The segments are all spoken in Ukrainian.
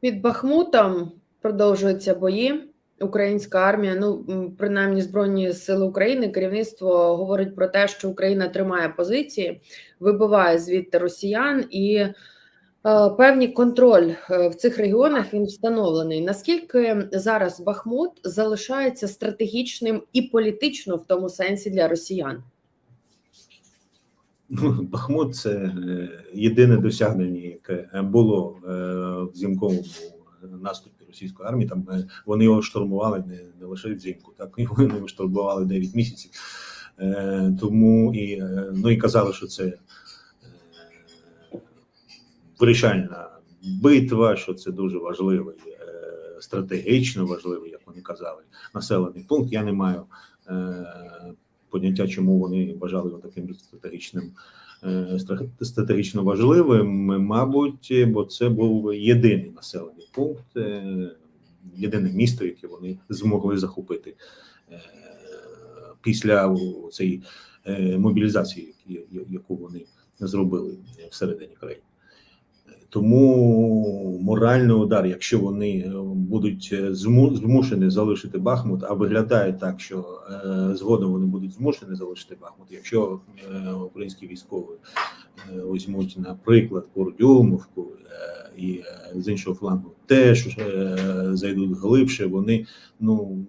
Під Бахмутом продовжуються бої. Українська армія, ну принаймні Збройні Сили України, керівництво говорить про те, що Україна тримає позиції, вибиває звідти росіян, і е, певний контроль е, в цих регіонах він встановлений. Наскільки зараз Бахмут залишається стратегічним і політично в тому сенсі для росіян? Ну, Бахмут це е, єдине досягнення, яке було е, в зімковому наступі російської армії. Там е, вони його штурмували не, не лише взимку, так вони його штурмували 9 місяців. Тому і ну і казали, що це вирішальна битва, що це дуже важливий, стратегічно важливий, як вони казали, населений пункт. Я не маю поняття, чому вони вважали його таким стратегічним. е, стра- Стратегічно важливим, мабуть, бо це був єдиний населений пункт, е, єдине місто, яке вони змогли захопити е, після цієї мобілізації, яку вони зробили всередині країни. Тому моральний удар, якщо вони е, будуть е, змушені залишити Бахмут, а виглядає так, що е, згодом вони будуть змушені залишити Бахмут. Якщо українські військові візьмуть, наприклад, Курдюмовку е, і з іншого флангу теж зайдуть глибше, вони ну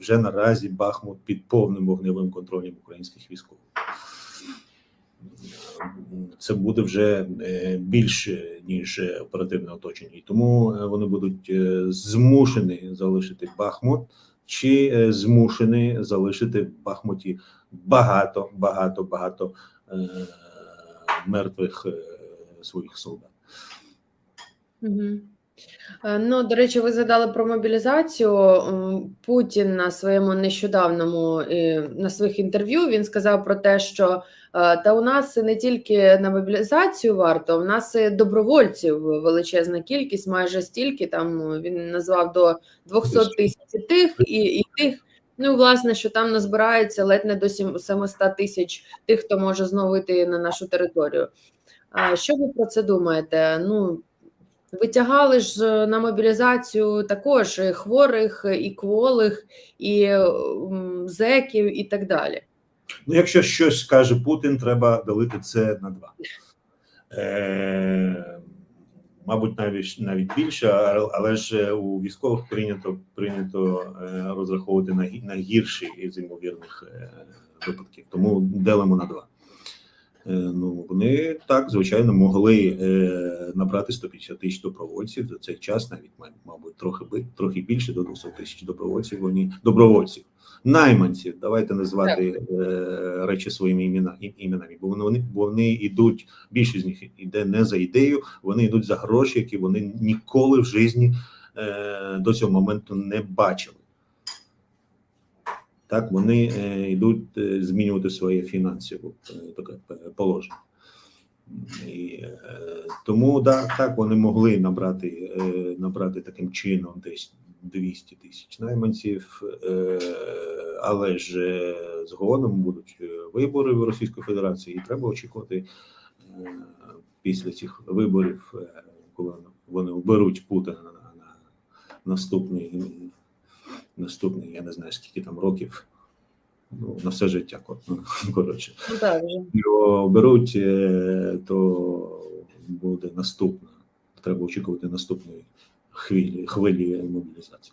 вже наразі Бахмут під повним вогневим контролем українських військових це буде вже е, більше ніж оперативне оточення, і тому е, вони будуть е, змушені залишити Бахмут, чи е, змушені залишити в Бахмуті багато, багато, багато е, мертвих е, своїх солдат. Угу. Ну, до речі, ви згадали про мобілізацію. Путін на своєму нещодавному е, на своїх інтерв'ю він сказав про те, що е, та у нас не тільки на мобілізацію варто, у нас і добровольців величезна кількість, майже стільки. Там він назвав до 200 тисяч тих і, і тих. Ну, власне, що там назбирається ледь не до сім- 700 тисяч тих, хто може знову йти на нашу територію. А що ви про це думаєте? Ну Витягали ж на мобілізацію також хворих, і кволих, і зеків, і так далі. Ну, якщо щось скаже Путін, треба делити це на два. Е, мабуть, навіть навіть більше, але ж у військових прийнято прийнято е, розраховувати на, на гірші із ймовірних е, випадків. Тому делимо на два. Е, ну, вони так, звичайно, могли е, набрати 150 тисяч добровольців за цей час, навіть мабуть, трохи би трохи більше до 200 тисяч добровольців. Вони добровольців, найманців. Давайте назвати е, речі своїми імена іменами, бо вони вони йдуть. Більшість з них іде не за ідею, вони йдуть за гроші, які вони ніколи в житті е, до цього моменту не бачили. Так, вони е, йдуть е, змінювати своє фінансове е, положення. І, тому да, так вони могли набрати, набрати таким чином десь 200 тисяч найманців, але ж згодом будуть вибори в Російської Федерації, і треба очікувати після цих виборів, коли вони оберуть Путіна на, на наступний наступний, я не знаю скільки там років. Ну, на все життя коротше. Ну. Його беруть, е, то буде наступна. Треба очікувати наступної хвилі, хвилі мобілізації.